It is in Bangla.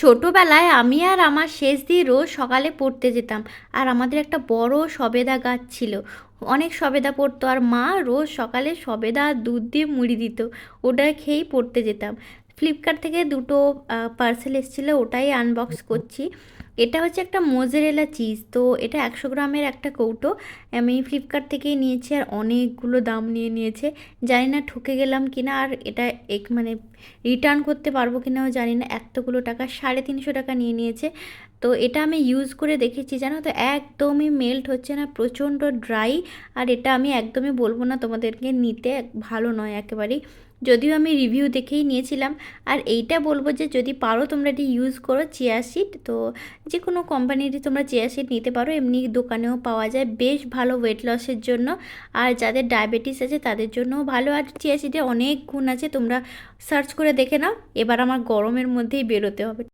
ছোটোবেলায় আমি আর আমার শেষ দিয়ে রোজ সকালে পড়তে যেতাম। আর আমাদের একটা বড় সবেদা গাছ ছিল। অনেক সবেদা পড়তো আর মা রোজ সকালে সবেদা আর দুধ দিয়ে মুড়ি দিত। ওটা খেয়েই পড়তে যেতাম। ফ্লিপকার্ট থেকে দুটো পার্সেল এসেছিল ওটাই আনবক্স করছি। এটা হচ্ছে একটা মোজেরেলা চিজ তো এটা একশো গ্রামের একটা কৌটো। আমি ফ্লিপকার্ট থেকেই নিয়েছি আর অনেকগুলো দাম নিয়ে নিয়েছে। জানি না ঠকে গেলাম কিনা আর এটা এক মানে রিটার্ন করতে পারব কিনাও জানি না। এতগুলো টাকা, সাড়ে তিনশো টাকা নিয়ে নিয়েছে। তো এটা আমি ইউজ করে দেখেছি, জানো তো? একদমই মেল্ট হচ্ছে না, প্রচণ্ড ড্রাই আর এটা আমি একদমই বলব না তোমাদেরকে নিতে ভালো নয় একেবারেই। যদিও আমি রিভিউ দেখেই নিয়েছিলাম। আর এইটা বলব যে যদি পারো তোমরা এটি ইউজ করো চিয়া সিড তো যে কোনো কোম্পানিরই তোমরা চিয়া সিড নিতে পারো। এমনি দোকানেও পাওয়া যায় বেশ ভালো ওয়েট লসের জন্য। আর যাদের ডায়াবেটিস আছে তাদের জন্যও ভালো। আর চিয়া সিডে অনেক গুণ আছে, তোমরা সার্চ করে দেখে নাও। এবার আমার গরমের মধ্যেই বেরোতে হবে।